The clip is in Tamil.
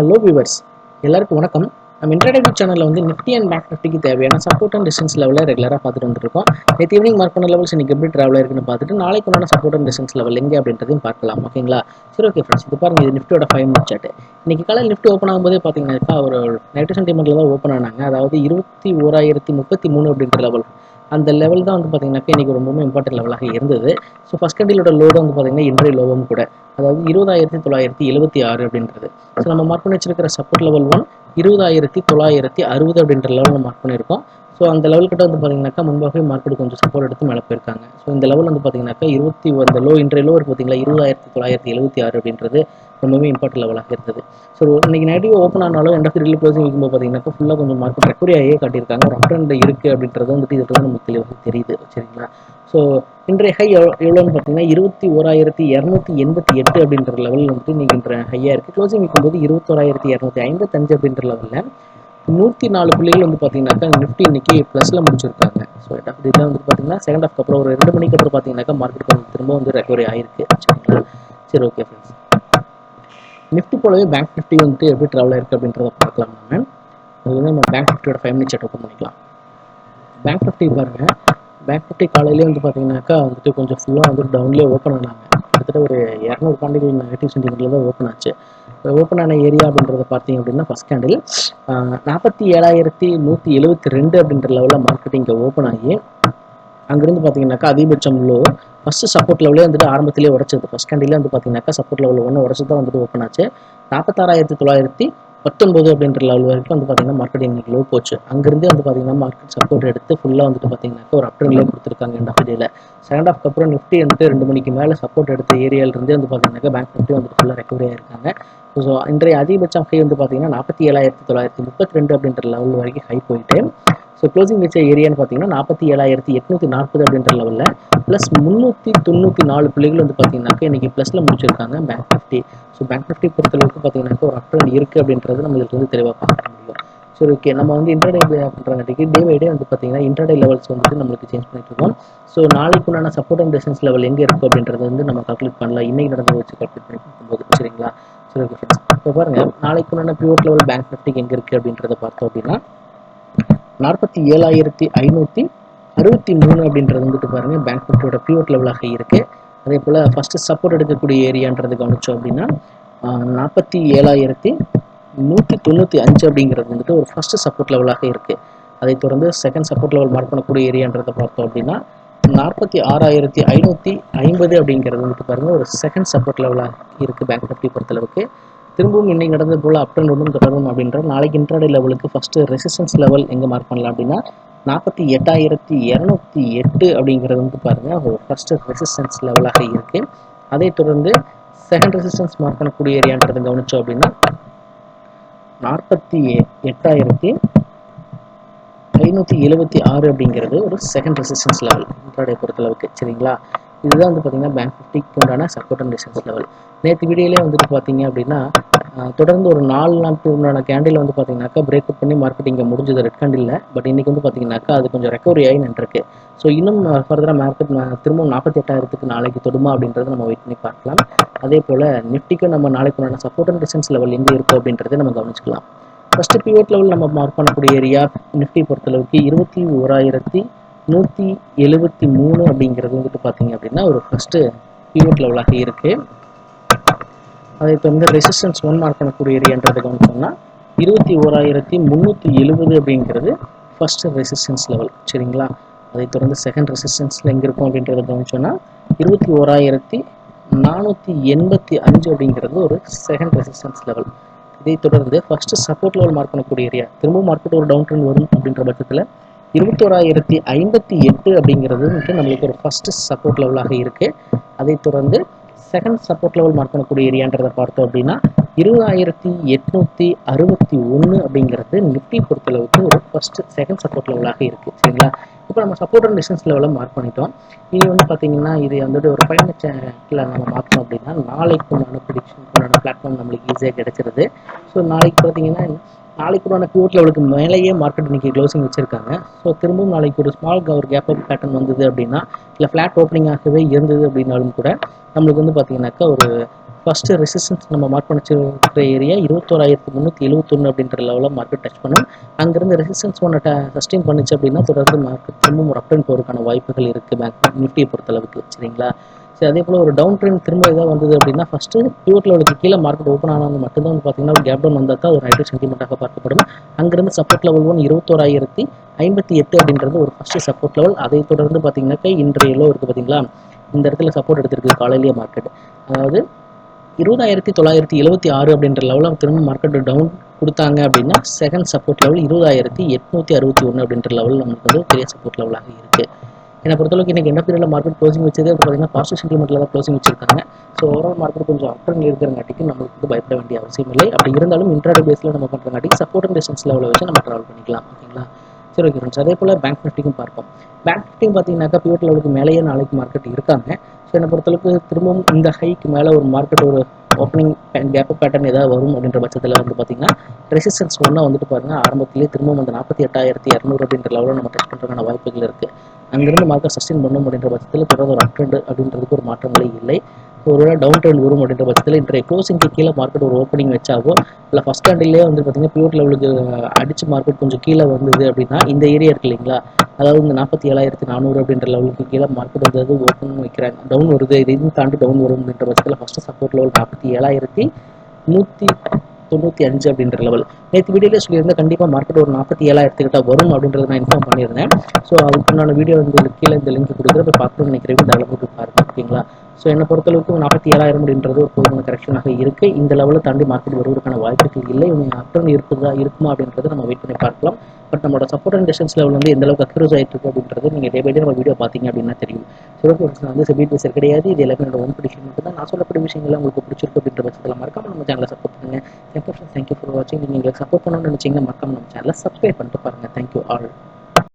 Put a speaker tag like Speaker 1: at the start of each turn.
Speaker 1: ஹலோ வியூவர்ஸ் எல்லாருக்கும் வணக்கம். நம்ம இன்டர்டெக்ட் சேனலில் வந்து நிஃப்டி அண்ட் பேங்க் நிஃப்டிக்கு தேவையான சப்போர்ட் அண்ட் டிஸ்டன்ஸ் லெவலில் ரெகுலராக பார்த்துட்டு வந்துருக்கோம். நேற்று ஈவினிங் மார்க் பண்ண லெவல்ஸ் இன்னைக்கு எப்படி ட்ராவல் இருக்குன்னு பார்த்துட்டு நாளைக்கு உண்டான சப்போர்ட் அண்ட் டிஸ்டன்ஸ் லெவல் எங்கே அப்படின்றதையும் பார்க்கலாம். ஓகேங்களா சரி ஓகே ஃப்ரெண்ட்ஸ் இது பாருங்கள் இது நிஃப்டியோட ஃபைவ் மினிட் சாட்டு இன்னைக்கு காலையில் நிஃப்டி ஓப்பன் ஆகும்போதே பார்த்தீங்கன்னாக்கா ஒரு நெகட்டிவ் சென்டிமெண்ட்டில் தான் ஓப்பன் ஆனாங்க. அதாவது இருபத்தி ஓராயிரத்தி முப்பத்தி மூணு அப்படின்ற லெவல் அந்த லெவல் தான் வந்து பார்த்தீங்கன்னாக்கா இன்றைக்கி ரொம்பவும் இம்பார்ட்டன்ட் லெவலாக இருந்தது. ஸோ ஃபஸ்ட் கண்டிலோட லோடு வந்து பார்த்தீங்கன்னா இன்றைய லோவும் கூட. அதாவது இருபதாயிரத்தி தொள்ளாயிரத்தி எழுபத்தி ஆறு அப்படின்றது. ஸோ நம்ம மார்க் பண்ணி வச்சிருக்கிற சப்போர்ட் லெவல் ஒன் இருபதாயிரத்தி தொள்ளாயிரத்தி அறுபது அப்படின்ற லெவலில் மார்க் பண்ணியிருக்கோம். ஸோ அந்த லெவல் கிட்ட வந்து பார்த்தீங்கன்னாக்கா முன்பாகவே மார்க்கெட் கொஞ்சம் சப்போர்ட் எடுத்து மேலே போயிருக்காங்க. ஸோ இந்த லெவல் வந்து பார்த்தீங்கன்னாக்கா இருபத்தி அந்த லோ இன்றைய லோ இருக்கு பார்த்தீங்களா இருபதாயிரத்தி தொள்ளாயிரத்தி எழுபத்தி ஆறு அப்படின்றது ரொம்பவே இம்பார்ட்டன்ட் லெவலாக இருந்தது. ஸோ இன்னைக்கு நெகட்டிவ் ஓப்பன் ஆனாலும் எண்ட் ஆஃப் தி க்ளோசிங் வைக்கும்போது பார்த்தீங்கன்னா ஃபுல்லாக கொஞ்சம் மார்க்கெட் ரெக்கவரி ஆகியே காட்டியிருக்காங்க. ஒரு இருக்குது அப்படின்றது வந்துட்டு இதுல நமக்கு தெளிவாக தெரியுது சரிங்களா? ஸோ இன்றைய ஹை எவ்வளோ எவ்வளோன்னு பார்த்தீங்கன்னா இருபத்தி ஓராயிரத்தி இரநூத்தி எண்பத்தி எட்டு அப்படின்ற லெவலில் வந்துட்டு இன்னைக்கு இன்றைய ஹையாக இருக்குது க்ளோசிங் வைக்கும்போது இருபத்தோராயிரத்தி இரநூத்தி ஐம்பத்தஞ்சு அப்படின்ற லெவலில் நூற்றி நாலு புள்ளிகள் வந்து பார்த்தீங்கன்னாக்கா நிஃப்டி இன்னைக்கு ப்ளஸில் முடிச்சிருக்காங்க. ஸோ இதில் வந்து பார்த்தீங்கன்னா செகண்ட் ஹாஃப்க்கு அப்புறம் ஒரு ரெண்டு மணிக்கு அப்புறம் பார்த்தீங்கன்னாக்கா மார்க்கெட் வந்து திரும்ப வந்து ரெக்கவரி ஆயிருக்கு. சரிங்களா சரி ஓகே ஃப்ரெண்ட்ஸ் நிஃப்டி போலவே பேங்க் நிஃப்டி வந்துட்டு எப்படி ட்ராவல் ஆயிருக்கு அப்படின்றத பார்க்கலாம் நம்ம அது வந்து நம்ம பேங்க் நிஃப்டியோட ஃபைவ் மினிட்ஸ் ஓப்பன் பண்ணிக்கலாம். பேங்க் நிஃப்டி பாருங்க. பேங்க் நிஃப்டி காலையிலேயே வந்து பார்த்தீங்கன்னாக்கா வந்துட்டு கொஞ்சம் ஃபுல்லாக வந்துட்டு டவுன்லேயே ஓப்பன் ஆனாங்க. கிட்டத்தட்ட ஒரு இரநூறு பாண்டிகள் நெகட்டிவ் சென்டிமெண்ட்டில் தான் ஓப்பன் ஆச்சு. ஓப்பனான ஏரியா அப்படின்றத பார்த்தீங்க அப்படின்னா ஃபஸ்ட் ஹேண்டில் நாற்பத்தி ஏழாயிரத்தி நூற்றி எழுபத்தி ரெண்டு அப்படின்ற லெவலில் மார்க்கெட்டிங் இங்கே ஓப்பன் ஆகி அங்கேருந்து பார்த்தீங்கன்னாக்கா அதிகபட்சம் லோ ஃபஸ்ட்டு சப்போர்ட் லெவலே வந்துட்டு ஆரம்பத்திலே உடச்சது. ஃபஸ்ட் ஹேண்டிலே வந்து பார்த்தீங்கன்னாக்கா சப்போர்ட் லெவல் ஒன்று உடச்சு தான் வந்துட்டு ஓப்பன் ஆச்சு. நாற்பத்தாறாயிரத்தி தொள்ளாயிரத்தி பத்தொன்பது அப்படின்ற லெவல் வரைக்கும் வந்து பார்த்தீங்கன்னா மார்க்கெட் இன்னைக்கு லோ போச்சு. அங்கேருந்து வந்து பார்த்தீங்கன்னா மார்க்கெட் சப்போர்ட் எடுத்து ஃபுல்லாக வந்துட்டு பார்த்தீங்கன்னாக்கா ஒரு அப்ட்ரெண்ட்லேயே கொடுத்துருக்காங்க இந்த ஆஃப் செகண்ட் ஆஃப் அப்புறம் நிஃப்டி வந்துட்டு ரெண்டு மணிக்கு மேலே சப்போர்ட் எடுத்த ஏரியாவிலிருந்தே வந்து பார்த்தீங்கன்னாக்கா பேங்க் நிஃப்டி வந்துட்டு ஃபுல்லாக ரெக்கவரி ஆயிருக்காங்க. ஸோ இன்றைய அதிகபட்சம் ஹை வந்து பார்த்தீங்கன்னா நாற்பத்தி ஏழாயிரத்தி தொள்ளாயிரத்தி முப்பத்தி ரெண்டு அப்படின்ற லெவல் வரைக்கும் ஹை போயிட்டு ஸோ க்ளோசிங் வச்ச ஏரியான்னு பார்த்தீங்கன்னா நாற்பத்தி ஏழாயிரத்தி எட்நூற்றி நாற்பது அப்படின்ற லெவலில் ப்ளஸ் முந்நூற்றி தொண்ணூற்றி நாலு பிள்ளைகள் வந்து பார்த்தீங்கன்னாக்கா இன்றைக்கி ப்ளஸில் முடிச்சிருக்காங்க bank Nifty so bank Nifty பொறுத்தளவுக்கு பார்த்தீங்கன்னாக்கா ஒரு அப்ட்ரெண்ட் இருக்குது அப்படின்றது நம்ம இதுக்கு வந்து தெளிவாக பார்க்க முடியும். சரி ஓகே நம்ம வந்து இன்டர்டே அப்படின்றங்காட்டிக்கு டே பை டே வந்து பார்த்தீங்கன்னா இன்டர்டே லெவல்ஸ் வந்துட்டு நம்மளுக்கு சேஞ்ச் பண்ணிட்டு இருக்கோம். ஸோ நாளைக்கு உண்டான சப்போர்ட் அண்ட் டிஸ்டன்ஸ் லெவல் எங்கே இருக்கும் அப்படின்றது வந்து நம்ம கால்குலேட் பண்ணலாம். இன்னைக்கு நடந்து வச்சு கால்குலேட் பண்ணி பார்க்கும்போது சரிங்களா? சரி ஓகே ஃப்ரெண்ட்ஸ் இப்போ பாருங்கள் நாளைக்கு உண்டான பியூர் லெவல் பேங்க் நிஃப்டிக்கு எங்கே இருக்குது அப்படின்றத பார்த்தோம் அப்படின்னா நாற்பத்தி ஏழாயிரத்தி ஐநூற்றி அறுபத்தி மூணு அப்படின்றது வந்துட்டு பாருங்க பேங்க் நிஃப்டியோட பியூர் லெவலாக இருக்குது அதே போல் ஃபஸ்ட்டு சப்போர்ட் எடுக்கக்கூடிய ஏரியான்றது கவனித்தோம் அப்படின்னா நாற்பத்தி ஏழாயிரத்தி நூற்றி தொண்ணூற்றி அஞ்சு அப்படிங்கிறது வந்துட்டு ஒரு ஃபஸ்ட்டு சப்போர்ட் லெவலாக இருக்குது அதை தொடர்ந்து செகண்ட் சப்போர்ட் லெவல் மார்க் பண்ணக்கூடிய ஏரியான்றதை பார்த்தோம் அப்படின்னா நாற்பத்தி ஆறாயிரத்தி ஐநூற்றி ஐம்பது அப்படிங்கிறது வந்துட்டு பாருங்கள் ஒரு செகண்ட் சப்போர்ட் லெவலாக இருக்குது பேங்க் நிஃப்டி பொறுத்தளவுக்கு. திரும்பவும் இன்னைக்கு நடந்தது போல் அப் அண்ட் ஒன்றும் தொடரும் அப்படின்ற நாளைக்கு இன்ட்ராடே லெவலுக்கு ஃபஸ்ட்டு ரெசிஸ்டன்ஸ் லெவல் எங்கே மார்க் பண்ணலாம் அப்படின்னா நாற்பத்தி எட்டாயிரத்தி இரநூத்தி எட்டு அப்படிங்கிறது வந்து பாருங்கள் ஒரு ஃபஸ்ட்டு ரெசிஸ்டன்ஸ் லெவலாக இருக்குது அதை தொடர்ந்து செகண்ட் ரெசிஸ்டன்ஸ் மார்க் பண்ணக்கூடிய ஏரியான்றது கவனித்தோம் அப்படின்னா நாற்பத்தி எட்டாயிரத்தி ஐநூற்றி எழுபத்தி ஆறு அப்படிங்கிறது ஒரு செகண்ட் ரெசிஸ்டன்ஸ் லெவல் இன்ட்ராடே பொறுத்தளவுக்கு சரிங்களா? இதுதான் வந்து பார்த்தீங்கன்னா பேங்க் நிஃப்டிக்கு உண்டான சப்போர்ட் அண்ட் டிஸ்டன்ஸ் லெவல் நேற்று வீடியோலேயே வந்துட்டு பார்த்தீங்க அப்படின்னா தொடர்ந்து ஒரு நாலு நாட்கள் உண்டான கேண்டில் வந்து பார்த்தீங்கன்னாக்கா பிரேக் அப் பண்ணி மார்க்கெட் இங்கே முடிஞ்சது ரெட் கேண்டில் பட் இன்னைக்கு வந்து பார்த்தீங்கன்னாக்கா அது கொஞ்சம் ரெக்கவரி ஆகி நின்றுருக்கு. ஸோ இன்னும் ஃபர்தராக மார்க்கெட் திரும்பவும் நாற்பத்தி எட்டாயிரத்துக்கு நாளைக்கு தொடுமா அப்படின்றத நம்ம வெயிட் பண்ணி பார்க்கலாம். அதே போல் நிஃப்டிக்கு நம்ம நாளைக்கு உண்டான சப்போர்ட் அண்ட் டிஸ்டன்ஸ் லெவல் எங்கே இருக்கும் அப்படின்றத நம்ம கவனிச்சுக்கலாம். ஃபஸ்ட்டு பிவோட் லெவல் நம்ம மார்க் பண்ணக்கூடிய ஏரியா நிஃப்டி பொறுத்தளவுக்கு இருபத்தி ஓராயிரத்தி நூற்றி எழுபத்தி மூணு அப்படிங்கிறது வந்துட்டு பார்த்தீங்க அப்படின்னா ஒரு ஃபஸ்ட்டு பிவோட் லெவலாக இருக்குது அதை தொடர்ந்து ரெசிஸ்டன்ஸ் ஒன் மார்க் பண்ணக்கூடிய ஏரியான்றது கவனிச்சோம்னா இருபத்தி ஓராயிரத்தி முந்நூற்றி எழுபது அப்படிங்கிறது ஃபஸ்ட்டு ரெசிஸ்டன்ஸ் லெவல் சரிங்களா? அதை தொடர்ந்து செகண்ட் ரெசிஸ்டன்ஸில் எங்கே இருக்கும் அப்படின்றத கவனிச்சோம்னா இருபத்தி ஓராயிரத்தி நானூற்றி எண்பத்தி அஞ்சு அப்படிங்கிறது ஒரு செகண்ட் ரெசிஸ்டன்ஸ் லெவல் இதை தொடர்ந்து ஃபஸ்ட்டு சப்போர்ட் லெவல் மார்க் பண்ணக்கூடிய ஏரியா திரும்பவும் மார்க்கெட் ஒரு டவுன் ட்ரெண்ட் வரும் அப்படின்ற பட்சத்தில் இருபத்தோராயிரத்தி ஐம்பத்தி எட்டு அப்படிங்கிறது வந்துட்டு நம்மளுக்கு ஒரு ஃபஸ்ட்டு சப்போர்ட் லெவலாக இருக்குது அதை தொடர்ந்து செகண்ட் சப்போர்ட் லெவல் மார்க் பண்ணக்கூடிய ஏரியான்றதை பார்த்தோம் அப்படின்னா இருபதாயிரத்தி எட்நூற்றி அறுபத்தி ஒன்று அப்படிங்கிறது நிஃப்டி பொறுத்தளவுக்கு ஒரு ஃபஸ்ட்டு செகண்ட் சப்போர்ட் லெவலாக இருக்குது சரிங்களா? இப்போ நம்ம சப்போர்ட் அண்ட் டிஸ்டன்ஸ் லெவலில் மார்க் பண்ணிட்டோம். இது வந்து பார்த்தீங்கன்னா இது வந்துட்டு ஒரு பயண சேனலில் நம்ம மாற்றணும் அப்படின்னா நாளைக்கு உண்டான ப்ரிடிக்ஷன் பிளாட்ஃபார்ம் நம்மளுக்கு ஈஸியாக கிடைச்சிருது. ஸோ நாளைக்கு பார்த்தீங்கன்னா நாளைக்கு உண்டான பியூட் லெவலுக்கு மேலேயே மார்க்கெட் இன்னைக்கு க்ளோசிங் வச்சிருக்காங்க. ஸோ திரும்பவும் நாளைக்கு ஒரு ஸ்மால் ஒரு கேப் அப் பேட்டர்ன் வந்தது அப்படின்னா இல்லை ஃப்ளாட் ஓப்பனிங்காகவே இருந்தது அப்படின்னாலும் கூட நம்மளுக்கு வந்து பார்த்தீங்கன்னாக்கா ஒரு ஃபஸ்ட்டு ரெசிஸ்டன்ஸ் நம்ம மார்க் பண்ணிச்சிருக்கிற ஏரியா இருபத்தோராயிரத்தி முந்நூற்றி எழுபத்தொன்று அப்படின்ற லெவலில் மார்க்கெட் டச் பண்ணும். அங்கேருந்து ரெசிஸ்டன்ஸ் ஒன்று ட சஸ்டெயின் பண்ணிச்சு அப்படின்னா தொடர்ந்து மார்க்கெட் திரும்பவும் ஒரு அப் அண்ட் போகிறதுக்கான வாய்ப்புகள் இருக்குது பேங்க் நிஃப்டியை பொறுத்தளவுக்கு சரிங்களா? சரி அதே போல் ஒரு டவுன் ட்ரெண்ட் திரும்ப எதாவது வந்தது அப்படின்னா ஃபஸ்ட்டு பியூர் லெவலுக்கு கீழே மார்க்கெட் ஓப்பன் ஆனவங்க மட்டும்தான் வந்து பார்த்தீங்கன்னா ஒரு கேப் டவுன் வந்தால் தான் ஒரு நைட்டு சென்டிமெண்ட்டாக பார்க்கப்படும்? அங்கேருந்து சப்போர்ட் லெவல் ஒன் இருபத்தோராயிரத்தி ஐம்பத்தி எட்டு அப்படின்றது ஒரு ஃபஸ்ட்டு சப்போர்ட் லெவல் அதை தொடர்ந்து பார்த்தீங்கன்னாக்கா இன்றைய இருக்குது பார்த்தீங்களா இந்த இடத்துல சப்போர்ட் எடுத்திருக்கு காலையிலேயே மார்க்கெட் அதாவது இருபதாயிரத்தி தொள்ளாயிரத்தி எழுபத்தி ஆறு அப்படின்ற லெவலில் திரும்ப மார்க்கெட் டவுன் கொடுத்தாங்க அப்படின்னா செகண்ட் சப்போர்ட் லெவல் இருபதாயிரத்தி எட்நூற்றி அறுபத்தி ஒன்று அப்படின்ற லெவலில் நமக்கு வந்து பெரிய சப்போர்ட் லெவலாக இருக்குது என்னை பொறுத்தளவுக்கு இன்றைக்கி என்ன பீரியடில் மார்க்கெட் க்ளோசிங் வச்சது அப்படி பார்த்தீங்கன்னா பாசிட்டிவ் சென்டிமெண்ட்டில் தான் க்ளோசிங் வச்சிருக்காங்க. ஸோ ஓவரால் மார்க்கெட் கொஞ்சம் அப்டன் இருக்கிறங்காட்டிக்கு நம்மளுக்கு வந்து பயப்பட வேண்டிய அவசியம் இல்லை. அப்படி இருந்தாலும் இன்ட்ராடே பேஸில் நம்ம பண்ணுறங்காட்டி சப்போர்ட் அண்ட் டிஸ்டன்ஸ் லெவலில் வச்சு நம்ம ட்ராவல் பண்ணிக்கலாம். ஓகேங்களா? சரி ஓகே ஃப்ரெண்ட்ஸ் அதே போல் பேங்க் நிஃப்டிக்கும் பார்ப்போம். பேங்க் பார்த்தீங்கன்னாக்கா பியூட் லெவலுக்கு மேலேயே நாளைக்கு மார்க்கெட் இருக்காங்க. ஸோ என்னை பொறுத்தளவுக்கு திரும்பவும் இந்த ஹைக்கு மேலே ஒரு மார்க்கெட் ஒரு ஓப்பனிங் கேப் பேட்டர்ன் ஏதாவது வரும் அப்படின்ற பட்சத்தில் வந்து பார்த்தீங்கன்னா ரெசிஸ்டன்ஸ் ஒன்றா வந்துட்டு பாருங்கள் ஆரம்பத்திலேயே திரும்பவும் அந்த நாற்பத்தி எட்டாயிரத்தி இரநூறு அப்படின்ற லெவலில் நம்ம டச் பண்ணுறதுக்கான வாய்ப்புகள் இருக்குது அங்கேருந்து மார்க்கெட் சஸ்டெயின் பண்ணும் அப்படின்ற பட்சத்தில் தொடர்ந்து ஒரு அப் அப்படின்றதுக்கு ஒரு மாற்றங்களே இல்லை. ஒருவேளை டவுன் ட்ரெண்ட் வரும் அப்படின்ற பட்சத்தில் இன்றைய க்ளோசிங்க்கு கீழே மார்க்கெட் ஒரு ஓப்பனிங் வச்சாவோ இல்லை ஃபஸ்ட் ஸ்டாண்டிலே வந்து பார்த்தீங்கன்னா பியூர் லெவலுக்கு அடிச்சு மார்க்கெட் கொஞ்சம் கீழே வந்தது அப்படின்னா இந்த ஏரியா இருக்கு இல்லைங்களா? அதாவது இந்த நாற்பத்தி ஏழாயிரத்தி நானூறு அப்படின்ற லெவலுக்கு கீழே மார்க்கெட் வந்து ஓப்பன் வைக்கிறாங்க. டவுன் வருது. இதையும் தாண்டி டவுன் வரும் அப்படின்ற பட்சத்தில் ஃபஸ்ட்டு சப்போர்ட் லெவல் நாற்பத்தி ஏழாயிரத்தி நூற்றி தொண்ணூற்றி அஞ்சு அப்படின்ற லெவல் நேற்று வீடியோவில் சொல்லியிருந்தேன் கண்டிப்பாக மார்க்கெட் ஒரு நாற்பத்தி ஏழாயிரத்து கிட்ட வரும் அப்படின்றத நான் இன்ஃபார்ம் பண்ணியிருந்தேன். ஸோ அதுக்குண்டான வீடியோ வந்து கீழே இந்த லிங்க் கொடுக்குற போய் பார்க்கணும்னு நினைக்கிறேன். இந்த அளவுக்கு பாருங்க. ஓகேங்களா? ஸோ என்னை பொறுத்தளவுக்கு நாற்பத்தி ஏழாயிரம் அப்படின்றது ஒரு போதுமான கரெக்ஷனாக இருக்குது இந்த லெவலில் தாண்டி மார்க்கெட் வருவதற்கான வாய்ப்புகள் இல்லை. இவங்க அப்டர்ன் இருக்குதா இருக்குமா அப்படின்றத நம்ம வெயிட் பண்ணி பார்க்கலாம். பட் நம்மளோட சப்போர்ட் அண்ட் டிஸ்டன்ஸ் லெவல் வந்து எந்த அளவுக்கு அக்யூரேஸ் ஆகிட்டு இருக்கு அப்படின்றது நீங்கள் டே பை டே நம்ம வீடியோ பார்த்தீங்க அப்படின்னா தெரியும். சிறப்பு நான் வந்து செபி பேசர் கிடையாது. இது எல்லாமே என்னோட ஒன் பிடிஷன் மட்டும் தான் நான் சொல்லக்கூடிய விஷயங்கள் உங்களுக்கு பிடிச்சிருக்கு அப்படின்ற பட்சத்தில் மறக்காம நம்ம சேனலை சப்போர்ட் பண்ணுங்க. தேங்க்யூ தேங்க்யூ ஃபார் வாட்சிங் நீங்கள் எங்களுக்கு சப்போர்ட் பண்ணணும்னு நினச்சிங்கன்னா மறக்காம நம்ம சேனலை சப்ஸ்கிரைப் பண்ணிட்டு பாருங்கள் தேங்க்யூ ஆல்